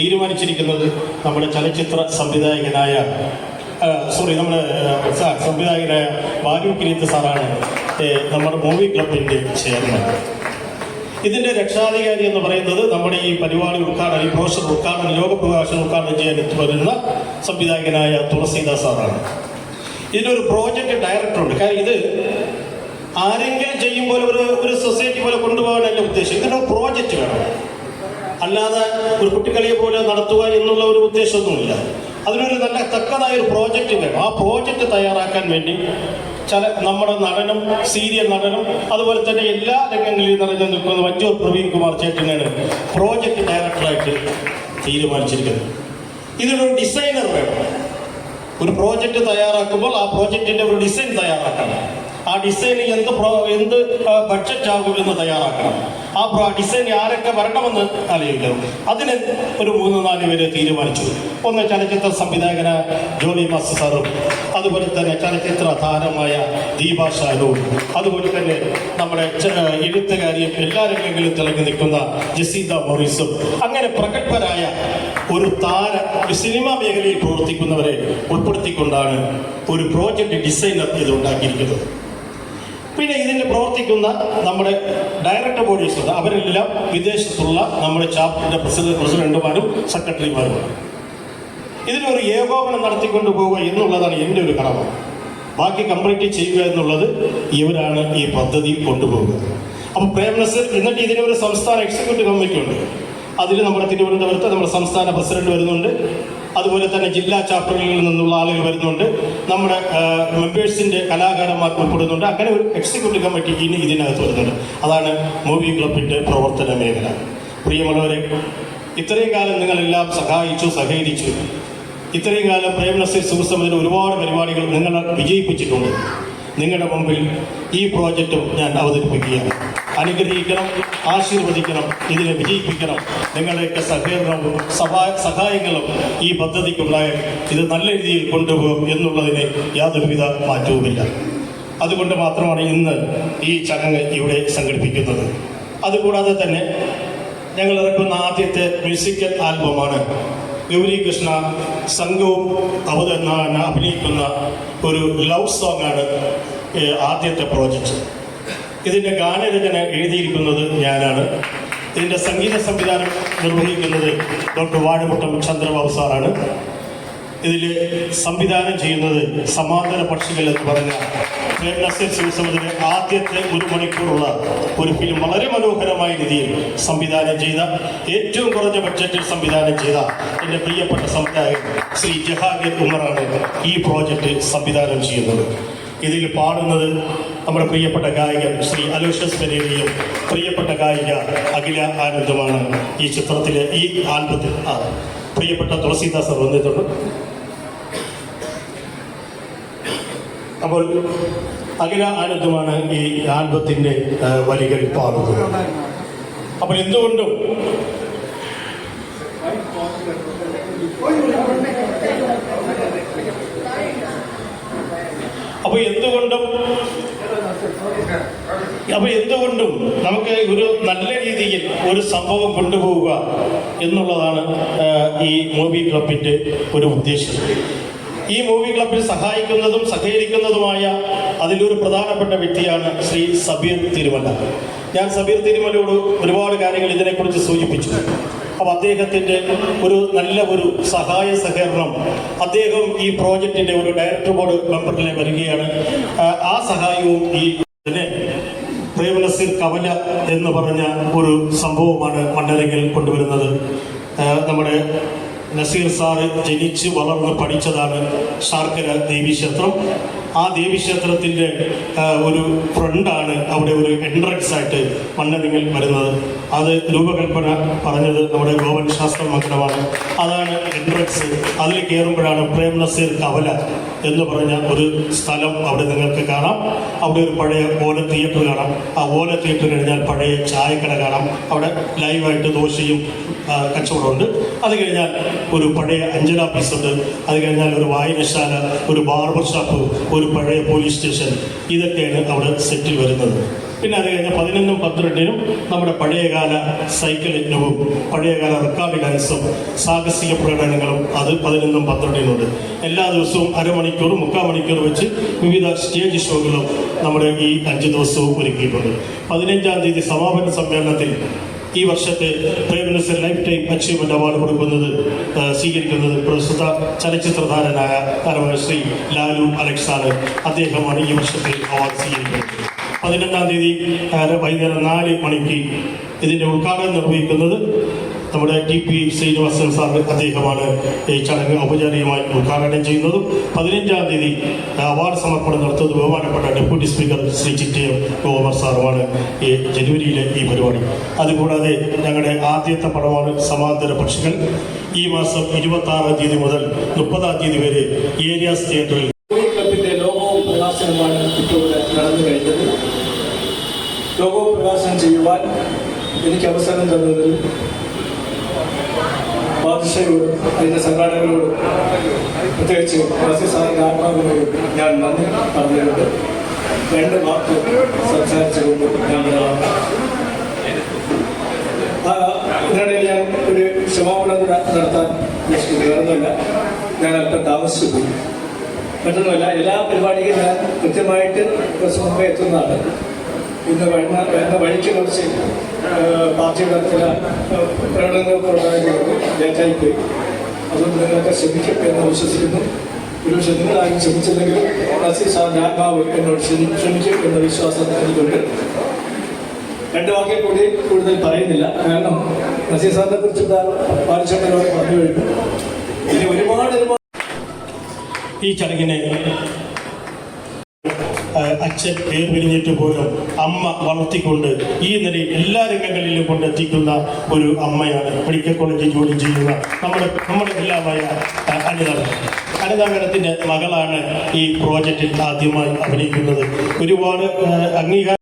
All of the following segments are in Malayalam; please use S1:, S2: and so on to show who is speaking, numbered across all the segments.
S1: തീരുമാനിച്ചിരിക്കുന്നത് നമ്മുടെ ചലച്ചിത്ര സംവിധായകനായ സോറി നമ്മുടെ സംവിധായകനായ ബാലു കിരീത്ത് സാറാണ് നമ്മുടെ മൂവി ക്ലബിന്റെ ചെയർമാൻ. ഇതിന്റെ രക്ഷാധികാരി എന്ന് പറയുന്നത് നമ്മുടെ ഈ പരിപാടി ഉദ്ഘാടനം ഈ പ്രോഷർ ഉദ്ഘാടനം ലോകപ്രകാശനം ഉദ്ഘാടനം ചെയ്യാൻ വരുന്ന സംവിധായകനായ തുളസീദാസ് സാറാണ്. ഇതിനൊരു പ്രോജക്റ്റ് ഡയറക്ടറുണ്ട് കാരണം ഇത് ആരെങ്കിലും ചെയ്യുമ്പോൾ ഒരു ഒരു സൊസൈറ്റി പോലെ കൊണ്ടുപോകാനല്ല ഉദ്ദേശം. ഇതിനൊരു പ്രോജക്റ്റ് വേണം. അല്ലാതെ ഒരു കുട്ടിക്കളിയെ പോലെ നടത്തുക എന്നുള്ള ഒരു ഉദ്ദേശമൊന്നുമില്ല. അതിനൊരു നല്ല തക്കതായ ഒരു പ്രോജക്റ്റ് വേണം. ആ പ്രോജക്റ്റ് തയ്യാറാക്കാൻ വേണ്ടി ചില നമ്മുടെ നടനും സീരിയൽ നടനും അതുപോലെ തന്നെ എല്ലാ രംഗങ്ങളിലും നിറഞ്ഞു നിൽക്കുന്ന വഞ്ചൂർ പ്രവീൺ കുമാർ ചേട്ടനാണ് പ്രോജക്റ്റ് ഡയറക്ടറായിട്ട് തീരുമാനിച്ചിരിക്കുന്നത്. ഇതിനൊരു ഡിസൈനർ വേണം. ഒരു പ്രോജക്റ്റ് തയ്യാറാക്കുമ്പോൾ ആ പ്രോജക്റ്റിന്റെ ഒരു ഡിസൈൻ തയ്യാറാക്കണം. ആ ഡിസൈൻ എന്ത് എന്ത് ബഡ്ജറ്റ് ആകുമെന്ന് തയ്യാറാക്കണം. ആ ഡിസൈൻ ആരൊക്കെ വരണമെന്ന് ആലോചിക്കണം അതിന് ഒരു മൂന്ന് നാല് പേര് തീരുമാനിച്ചു. ഒന്ന് ചലച്ചിത്ര സംവിധായകന ജോണി മാസ്റ്റർ സാറും അതുപോലെ തന്നെ ചലച്ചിത്ര താരമായ ദീപ അതുപോലെ തന്നെ നമ്മുടെ എഴുത്തുകാരിയും എല്ലാ രംഗങ്ങളിലും തിളങ്ങി നിൽക്കുന്ന ജസീന്ത മൊറീസും. അങ്ങനെ പ്രഗത്ഭരായ ഒരു താര ഒരു സിനിമാ മേഖലയിൽ പ്രവർത്തിക്കുന്നവരെ ഉൾപ്പെടുത്തിക്കൊണ്ടാണ് ഒരു പ്രോജക്റ്റ് ഡിസൈനർ ഇത് ഉണ്ടാക്കിയിരിക്കുന്നത്. പിന്നെ ഇതിന് പ്രവർത്തിക്കുന്ന നമ്മുടെ ഡയറക്ടർ ബോഡീസ് അവരെല്ലാം വിദേശത്തുള്ള നമ്മുടെ ചാപ്റ്ററിന്റെ പ്രസിഡന്റ് പ്രസിഡന്റുമാരും സെക്രട്ടറിമാരുമാണ് ഇതിനൊരു ഏകോപനം നടത്തിക്കൊണ്ട് പോവുക എന്നുള്ളതാണ് എന്റെ ഒരു കടമ. ബാക്കി കംപ്ലീറ്റ് ചെയ്യുക എന്നുള്ളത് ഇവരാണ് ഈ പദ്ധതി കൊണ്ടുപോകുന്നത്. അപ്പോൾ പ്രേംനസ് എന്നിട്ട് ഇതിന് ഒരു സംസ്ഥാന എക്സിക്യൂട്ടീവ് കമ്മിറ്റി ഉണ്ട്. അതിൽ നമ്മുടെ തിരുവനന്തപുരത്ത് നമ്മുടെ സംസ്ഥാന പ്രസിഡന്റ് വരുന്നുണ്ട്. അതുപോലെ തന്നെ ജില്ലാ ചാപ്റ്ററുകളിൽ നിന്നുള്ള ആളുകൾ വരുന്നുണ്ട്. നമ്മുടെ മെമ്പേഴ്സിന്റെ കലാകാരന്മാർ ഉൾപ്പെടുന്നുണ്ട്. അങ്ങനെ ഒരു എക്സിക്യൂട്ടീവ് കമ്മിറ്റി ഇനി ഇതിനകത്ത് വരുന്നുണ്ട്. അതാണ് മൂവി ക്ലബിന്റെ പ്രവർത്തന മേഖല. പ്രിയമുള്ളവരെ ഇത്രയും കാലം നിങ്ങളെല്ലാം സഹായിച്ചു സഹകരിച്ചു. ഇത്രയും കാലം പ്രേമനശ്രീ നസീർ ഒരുപാട് പരിപാടികൾ നിങ്ങൾ വിജയിപ്പിച്ചിട്ടുണ്ട്. നിങ്ങളുടെ മുമ്പിൽ ഈ പ്രോജക്റ്റും ഞാൻ അവതരിപ്പിക്കുകയാണ്. അനുഗ്രഹിക്കണം ആശീർവദിക്കണം ഇതിനെ വിജയിപ്പിക്കണം. നിങ്ങളുടെയൊക്കെ സഹകരണവും സഭാ സഹായങ്ങളും ഈ പദ്ധതിക്കുണ്ടായ ഇത് നല്ല രീതിയിൽ കൊണ്ടുപോകും എന്നുള്ളതിന് യാതൊരുവിധ മാറ്റവുമില്ല. അതുകൊണ്ട് മാത്രമാണ് ഇന്ന് ഈ ചടങ്ങ് ഇവിടെ സംഘടിപ്പിക്കുന്നത്. അതുകൂടാതെ തന്നെ ഞങ്ങൾ ഇറക്കുന്ന ആദ്യത്തെ മ്യൂസിക്കൽ ആൽബമാണ് ഗൗരി കൃഷ്ണ സംഘവും അവത അഭിനയിക്കുന്ന ഒരു ലവ് സോങ്ങാണ് ആദ്യത്തെ പ്രോജക്റ്റ്. ഇതിന്റെ ഗാനരചന എഴുതിയിരിക്കുന്നത് ഞാനാണ്. ഇതിന്റെ സംഗീത സംവിധാനം നിർവഹിക്കുന്നത് ഡോക്ടർ വാഴമുട്ടം ചന്ദ്രബാബു സാറാണ്. ഇതിൽ സംവിധാനം ചെയ്യുന്നത് സമാന്തര പക്ഷികൾ എന്ന് പറഞ്ഞ നസീർ ആദ്യത്തെ ഒരു മണിക്കൂറുള്ള ഒരു ഫിലിം വളരെ മനോഹരമായ രീതിയിൽ സംവിധാനം ചെയ്ത ഏറ്റവും കുറഞ്ഞ ബഡ്ജറ്റിൽ സംവിധാനം ചെയ്ത എന്റെ പ്രിയപ്പെട്ട സംവിധായകൻ ശ്രീ ജഹാഗീർ ഉമറാണ് ഈ പ്രോജക്റ്റ് സംവിധാനം ചെയ്യുന്നത്. ഇതിൽ പാടുന്നത് നമ്മുടെ പ്രിയപ്പെട്ട ഗായകൻ ശ്രീ അലോഷ്യസ് പെരേരയും പ്രിയപ്പെട്ട ഗായിക അഖില ആനന്ദുമാണ് ഈ ചിത്രത്തിലെ ഈ ആൽബത്തിൽ. പ്രിയപ്പെട്ട തുളസീദാസ് വന്നിട്ടുണ്ട്. അപ്പോൾ അഖില ആനന്ദുമാണ് ഈ ആൽബത്തിന്റെ ആ, വരികൾ പാടുന്നത്. അപ്പോൾ എന്തുകൊണ്ടും അപ്പോൾ എന്തുകൊണ്ടും അപ്പൊ എന്തുകൊണ്ടും നമുക്ക് ഒരു നല്ല രീതിയിൽ ഒരു സംഭവം കൊണ്ടുപോവുക എന്നുള്ളതാണ് ഈ മൂവി ക്ലബിന്റെ ഒരു ഉദ്ദേശം. ഈ മൂവി ക്ലബിൽ സഹായിക്കുന്നതും സഹകരിക്കുന്നതുമായ അതിലൊരു പ്രധാനപ്പെട്ട വ്യക്തിയാണ് ശ്രീ സബീർ തിരുമല. ഞാൻ സബീർ തിരുമലയോട് ഒരുപാട് കാര്യങ്ങൾ ഇതിനെക്കുറിച്ച് സൂചിപ്പിച്ചു. അപ്പോൾ അദ്ദേഹത്തിന്റെ ഒരു നല്ല ഒരു സഹായ സഹകരണം അദ്ദേഹം ഈ പ്രോജക്റ്റിന്റെ ഒരു ഡയറക്ടർ ബോർഡ് മെമ്പറിലെ വരികയാണ്. ആ, സഹായവും ഈ ഇതിനെ പ്രേമനസീർ കവല എന്ന് പറഞ്ഞ ഒരു സംഭവമാണ് മണ്ഡലങ്ങളിൽ കൊണ്ടുവരുന്നത്. നമ്മുടെ നസീർ സാറ് ജനിച്ച് വളർന്ന് പഠിച്ചതാണ് ശാർക്കര ദേവീക്ഷേത്രം ആ ദേവീക്ഷേത്രത്തിന്റെ ഒരു ഫ്രണ്ടാണ് അവിടെ ഒരു എൻട്രൻസ് ആയിട്ട് മണ്ണതിങ്ങൽ വരുന്നത്. അത് രൂപകൽപ്പന പറഞ്ഞത് നമ്മുടെ ഗോവൻ ശാസ്ത്ര മന്ദിരമാണ്. അതാണ് എൻട്രൻസ് അതിൽ കയറുമ്പോഴാണ് പ്രേം നസീർ കവല എന്ന് പറഞ്ഞ ഒരു സ്ഥലം അവിടെ നിങ്ങൾക്ക് കാണാം. അവിടെ ഒരു പഴയ ഓല തിയേറ്റർ കാണാം. ആ ഓല തിയേറ്റർ കഴിഞ്ഞാൽ പഴയ ചായക്കട കാണാം. അവിടെ ലൈവായിട്ട് ദോശയും കച്ചവടമുണ്ട് അത് കഴിഞ്ഞാൽ ഒരു പഴയ അഞ്ചല പീസ് ഉണ്ട്. അത് കഴിഞ്ഞാൽ ഒരു വായനശാല ഒരു ബാർബർ ഷോപ്പ് ഒരു പഴയ പോലീസ് സ്റ്റേഷൻ ഇതൊക്കെയാണ് അവിടെ സെറ്റിൽ വരുന്നത്. പിന്നെ അത് കഴിഞ്ഞാൽ പതിനൊന്നും പന്ത്രണ്ടിനും നമ്മുടെ പഴയകാല സൈക്കിൾ യജ്ഞവും പഴയകാല റെക്കോർഡ് ഡാൻസും സാഹസിക പ്രകടനങ്ങളും അത് പതിനൊന്നും പന്ത്രണ്ടിനുണ്ട്. എല്ലാ ദിവസവും അരമണിക്കൂർ മുക്കാൽ മണിക്കൂർ വെച്ച് വിവിധ സ്റ്റേജ് ഷോകളും നമ്മുടെ ഈ അഞ്ച് ദിവസവും ഒരുക്കിയിട്ടുണ്ട്. പതിനഞ്ചാം തീയതി സമാപന സമ്മേളനത്തിൽ ഈ വർഷത്തെ പ്രേമനസ് ലൈഫ് ടൈം അച്ചീവ്മെന്റ് അവാർഡ് കൊടുക്കുന്നത് സ്വീകരിക്കുന്നത് പ്രസ്തുത ചലച്ചിത്ര താരനായ താരമായ ശ്രീ ലാലു അലക്സാണ് അദ്ദേഹമാണ് ഈ വർഷത്തെ അവാർഡ് സ്വീകരിക്കുന്നത്. പതിനെട്ടാം തീയതി വൈകുന്നേരം നാല് മണിക്ക് ഇതിന്റെ ഉദ്ഘാടനം നിർവഹിക്കുന്നത് നമ്മുടെ ടി പി ശ്രീനിവാസൻ സാർ അദ്ദേഹമാണ് ഈ ചടങ്ങ് ഔപചാരികമായി ഉദ്ഘാടനം ചെയ്യുന്നതും പതിനഞ്ചാം തീയതി അവാർഡ് സമർപ്പണം നടത്തുന്നത് ബഹുമാനപ്പെട്ട ഡെപ്യൂട്ടി സ്പീക്കർ ശ്രീ ചിറ്റയം ഗോമർ സാറുമാണ് ഈ ജനുവരിയിലെ ഈ പരിപാടി. അതുകൂടാതെ ഞങ്ങളുടെ ആദ്യത്തെ പടമാണ് സമാന്തര പക്ഷികൾ. ഈ മാസം ഇരുപത്തി ആറാം തീയതി മുതൽ മുപ്പതാം തീയതി വരെ ഏരിയാസ് തിയേറ്ററിൽ
S2: ലോകവും നടന്നു ലോഗോ പ്രകാശനം ചെയ്യുവാൻ എനിക്ക് അവസരം തന്നതിൽ ബാദുഷയോടും അതിന്റെ സംഘാടകരോട് പ്രത്യേകിച്ച് വാസി ആത്മാവിനോട് ഞാൻ നന്ദി പറഞ്ഞുകൊണ്ട് രണ്ട് വാക്ക് സംസാരിച്ചുകൊണ്ട് ഞാൻ ഇതിനിടയിൽ ഞാൻ ഒരു ക്ഷമാപണം നടത്താൻ ഉദ്ദേശിക്കുന്നില്ല ഞാൻ അല്പം താമസിച്ചു. മറ്റൊന്നുമല്ല എല്ലാ പരിപാടിക്കും ഞാൻ കൃത്യമായിട്ട് എത്തുന്നതാണ്. ഇന്ന് വരുന്ന വഴിക്ക് കുറച്ച് പാർട്ടിയുടെ ചില ആ, ഉണ്ടായിരുന്നു ലേറ്റായി അതുകൊണ്ട് നിങ്ങളൊക്കെ ശ്രമിക്കും എന്ന് വിശ്വസിക്കുന്നു. ഒരുപക്ഷെ നിങ്ങളാരും ശ്രമിച്ചില്ലെങ്കിൽ നസീർ സാറിന്റെ ആത്മാവ് എന്നോട് ശ്രമിക്കും എന്ന വിശ്വാസം എനിക്കുണ്ട്. രണ്ട് വാക്കിൽ കൂടി കൂടുതൽ പറയുന്നില്ല. കാരണം നസീർ സാറിനെ കുറിച്ച് പാലിച്ചോട്ടനോട് പറഞ്ഞു കഴിഞ്ഞു. ഇനി ഒരുപാട്
S1: ഈ ചടങ്ങിനെ അച്ഛൻ വേർപിരിഞ്ഞിട്ട് പോലും അമ്മ വളർത്തിക്കൊണ്ട് ഈ നിലയിൽ എല്ലാ രംഗങ്ങളിലും കൊണ്ടെത്തിക്കുന്ന ഒരു അമ്മയാണ് മെഡിക്കൽ കോളേജിൽ ജോലി ചെയ്യുന്ന നമ്മുടെ നമ്മുടെ എല്ലാമായ അനിതാ. അനിത മകളാണ് ഈ പ്രോജക്റ്റിൽ ആദ്യമായി അഭിനയിക്കുന്നത്. ഒരുപാട് അംഗീകാരം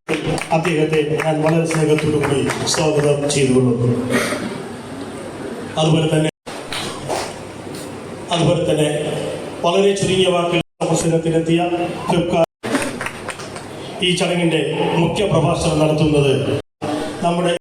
S1: അദ്ദേഹത്തെ ഞാൻ വളരെ സ്നേഹത്തോടു കൂടി സ്വാഗതം ചെയ്തുകൊള്ളുന്നു. അതുപോലെ തന്നെ അതുപോലെ തന്നെ വളരെ ചുരുങ്ങിയ വാക്കിൽ അവസരത്തിലെത്തിയ ഫ്ലിപ്കാർട്ട് ഈ ചടങ്ങിന്റെ മുഖ്യ പ്രഭാഷണം നടത്തുന്നത് നമ്മുടെ